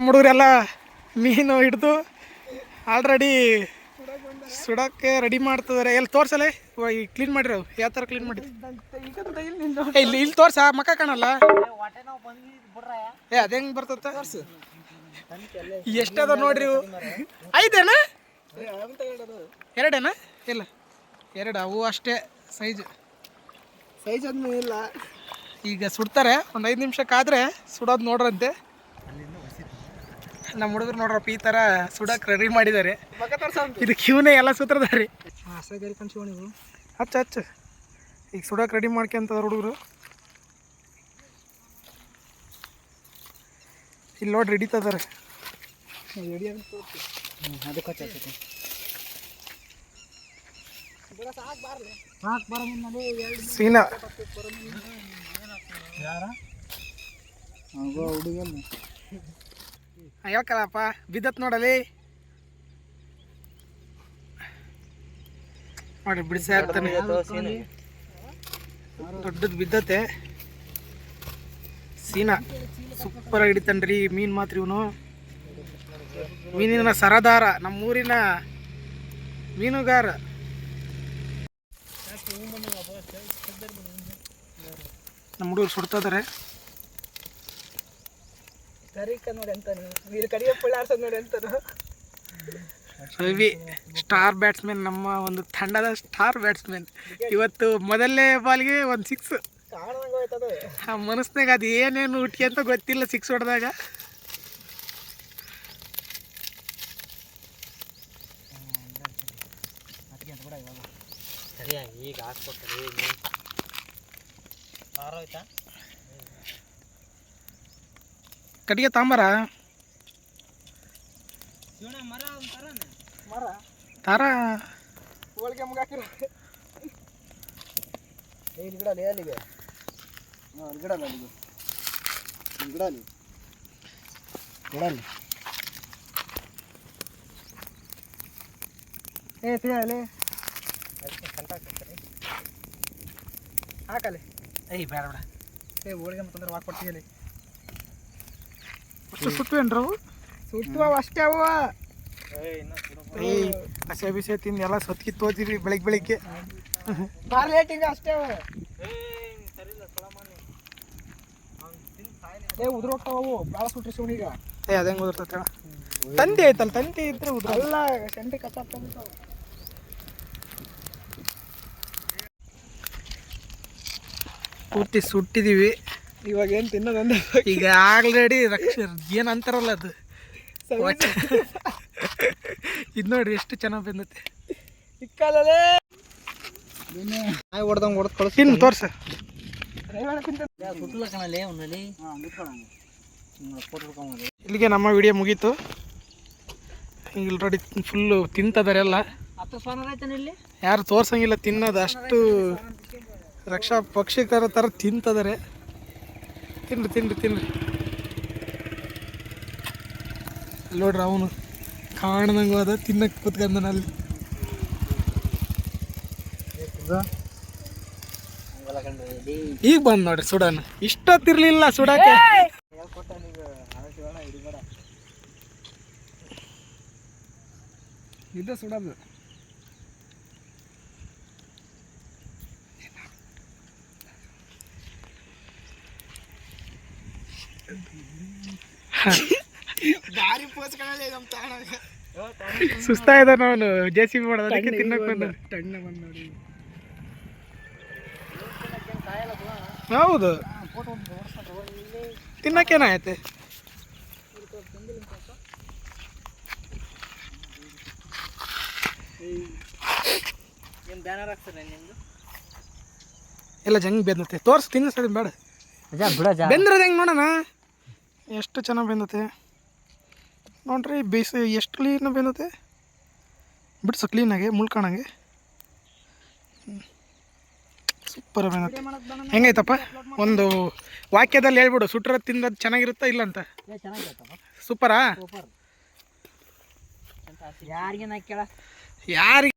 ಹುಡುಗರೆಲ್ಲ ಮೀನು ಹಿಡಿದು ಆಲ್ರೆಡಿ ಸುಡೋಕ್ಕೆ ರೆಡಿ ಮಾಡ್ತಿದ್ದಾರೆ ಎಲ್ಲಿ ತೋರ್ಸಲ್ಲ ಈ ಕ್ಲೀನ್ ಮಾಡಿರೋ ಯಾವ ಥರ ಕ್ಲೀನ್ ಮಾಡಿ ಏ, ಇಲ್ಲಿ ಇಲ್ಲಿ ತೋರ್ಸ ಮಕ್ಕ ಕಾಣಲ್ಲ? ಏ ಅದ ಹೆಂಗ್ ಬರ್ತದ? ಎಷ್ಟದ ನೋಡ್ರಿ? ಐದೇನ? ಎರಡೇನ? ಇಲ್ಲ ಎರಡು ಅವು ಅಷ್ಟೇ ಸೈಜ್ ಸೈಜ್ ಇಲ್ಲ. ಈಗ ಸುಡ್ತಾರೆ ಒಂದು ಐದು ನಿಮಿಷಕ್ಕಾದ್ರೆ ಸುಡೋದು ನೋಡ್ರಂತೆ. ನಮ್ಮ ಹುಡುಗರು ನೋಡ್ರಪ್ಪ ಈ ಥರ ಸುಡಕ್ಕೆ ರೆಡಿ ಮಾಡಿದ್ದಾರೆ. ಇದು ಕ್ಯೂನೇ ಎಲ್ಲ ಸೂತ್ರದಾರಿ ಹಚ್ಚ ಹಚ್ಚ. ಈಗ ಸುಡಕ್ಕೆ ರೆಡಿ ಮಾಡ್ಕೊಂತದ ಹುಡುಗರು. ಇಲ್ಲಿ ನೋಡ್ರಿ ಹಿಡಿತದಾರೆ ಅದಕ್ಕೆ ಹಚ್ಚ ಸೀನಾ. ಹುಡುಗಲ್ಲ ಹೇಳ್ಕಲ್ಲಪ್ಪ ಬಿದ್ದತ್ ನೋಡಲಿ. ನೋಡಿ ಬಿಡಿಸಿ ಹಾಕ್ತಾನೆ ದೊಡ್ಡದು ಬಿದ್ದತೆ. ಸೀನಾ ಸೂಪರ್ ಆಗಿ ಹಿಡಿತಾನ್ರಿ ಮೀನು ಮಾತ್ರ ಇವನು. ಮೀನಿನ ಸರದಾರ ನಮ್ಮೂರಿನ ಮೀನುಗಾರ. ನಮ್ಮ ಹುಡುಗರು ಸುಡ್ತಿದ್ದಾರೆ ಕರಿಕ ನೋಡಿ ಅಂತ ನೀರು ಕರಿಯ ಪುಳ್ಳ ಆಡ್ಸೋದು ನೋಡಿ ಅಂತಾನು ರವಿ ಸ್ಟಾರ್ ಬ್ಯಾಟ್ಸ್ಮನ್ ನಮ್ಮ ಒಂದು ತಂಡದ ಸ್ಟಾರ್ ಬ್ಯಾಟ್ಸ್ಮನ್ ಇವತ್ತು ಮೊದಲನೇ ಬಾಲ್ಗೆ ಒಂದು ಸಿಕ್ಸ್ ಆ ಮನಸ್ನಾಗ ಅದು ಏನೇನು ಹುಟ್ಟಿ ಅಂತ ಗೊತ್ತಿಲ್ಲ ಸಿಕ್ಸ್ ಹೊಡೆದಾಗ. ಸರಿಯಾಗಿ ಈಗ ಹಾಕ್ಕೊಟ್ರಿ ಕಟ್ಟಿಗೆ ತಾಂಬಾರ? ಮರ ಮರ? ತಾರ? ಹೋಳಿಗೆ ಮುಗ ಹಾಕಿರ. ಇಲ್ಲಿ ಗಿಡ ಅಲ್ಲಿ ಅಲ್ಲಿಗೆ. ಗಿಡ ಅಲ್ಲ ಅಲ್ಲಿಗೆ. ಗಿಡ ಅಲ್ಲಿ ಗಿಡ ಅಲ್ಲಿ. ಏ ತಿಳಿ ಹಾಕಲ್ಲಿ. ಏಯ್ ಬೇಡ ಬೇಡ. ಏ ಹೋಳಿಗೆ ಅಂತಂದ್ರೆ ವಾಕ್ ಅಲ್ಲಿ ಅಷ್ಟು ಸುಟ್ಟು ಏನ್ರ ಅವು? ಸುಟ್ಟು ಅವು ಅಷ್ಟೇ ಅವ. ಏಯ್ ಹಸೆ ಬಿಸೆ ತಿಂದು ಎಲ್ಲ ಸೊತ್ಕಿ ತೋತಿರಿ ಬೆಳಿಗ್ಗೆ ಬೆಳಿಗ್ಗೆ. ಬಾರ್ ಲೇಟಿಂಗ್ ಅಷ್ಟೇ ಅವ. ಏ ಉದ್ರೋಗ್ತಾವ ಅವು. ಭಾಳ ಸುಟ್ರಿ ಸುಣೀಗ ಏ ಅದಂಗೆ ಹೆಂಗೆ ಉದುರ್ತೈತೆ ತಂದೆ ಐತಲ್ಲ ತಂತಿ ಇದ್ರೆ ಉದ್ರ ಅಲ್ಲ ಸೆಂಟಿ ಕಚ್ಚಾಗ್ತಾವ ಪೂರ್ತಿ ಸುಟ್ಟಿದೀವಿ. ಇವಾಗ ಏನು ತಿನ್ನೋದಂದ್ರೆ ಈಗ ಆಲ್ರೆಡಿ ರಕ್ಷ ಏನು ಅಂತಾರಲ್ಲ ಅದು? ಇದು ನೋಡ್ರಿ ಎಷ್ಟು ಚೆನ್ನಾಗಿ ಬಂದೈತೆ. ನಾಯಿ ಹೊಡ್ದಂಗೆ ಹೊಡೆದು ಕಳಿಸಿ ತಿನ್ನು ತೋರ್ಸ. ಇಲ್ಲಿಗೆ ನಮ್ಮ ವಿಡಿಯೋ ಮುಗೀತು. ಆಲ್ರೆಡಿ ಫುಲ್ಲು ತಿಂತದಾರೆ ಎಲ್ಲ. ಇಲ್ಲಿ? ಯಾರು ತೋರ್ಸಂಗಿಲ್ಲ ತಿನ್ನೋದು ಅಷ್ಟು ರಕ್ಷಾ ಪಕ್ಷಿಕರ ಥರ ತಿಂತದಾರೆ. ತಿನ್ರಿ ತಿನ್ರಿ ತಿನ್ರಿ. ನೋಡ್ರಿ ಅವನು ಕಾಣ್ದಂಗೆ ಅದ ತಿನ್ನಕ್ಕೆ ಕೂತ್ಕಂದನ ಅಲ್ಲಿ. ಈಗ ಬಂದ್ ನೋಡ್ರಿ ಸುಡಾನ. ಇಷ್ಟೊತ್ತಿರ್ಲಿಲ್ಲ ಸುಡಾಕೆ ಇದು ಸುಡೋದು. ದಾರಿ ಪೋಸ್ಕೊಳ್ಳಲ್ಲ ನಮ್ಮ ತಾಣಾಗ. ಸುಸ್ತಾ ಇದ್ದಾನ ಅವನು. ಜೆ ಸಿ ಬಿ ಮಾಡೋದು ಅದಕ್ಕೆ ತಿನ್ನಕ್ಕೆ ಬಂದ. ಟಣ್ಣ ಬಂದು ನೋಡಿ. ಹೌದು. ತಿನ್ನಕ್ಕೇನಾಯ್ತೆ? ಎಲ್ಲ ಜಂಗ್ ಬೆಂದ್ರೆ ತೋರ್ಸು ತಿನ್ನ ಸರಿ ಬೇಡ. ಬಿಡ ಬೆಂದ್ರದ ಹೆಂಗೆ ನೋಡೋಣ? ಎಷ್ಟು ಚೆನ್ನಾಗಿ ಬೆಂದತೆ? ನೋಡ್ರಿ ಬೇಯಿಸಿ ಎಷ್ಟು ಕ್ಲೀನ್ ಬೆಂದತೆ? ಬಿಡ್ಸು ಕ್ಲೀನಾಗಿ ಮುಳ್ಕೊಳಂಗೆ ಸೂಪರ್ ಬೆಂದತೆ. ಹೆಂಗೈತಪ್ಪ? ಒಂದು ವಾಕ್ಯದಲ್ಲಿ ಹೇಳ್ಬಿಡು ಸುಟ್ರ ತಿಂದದ್ದು ಚೆನ್ನಾಗಿರುತ್ತಾ ಇಲ್ಲ ಅಂತ ಸೂಪರಾ ಯಾರಿಗೆ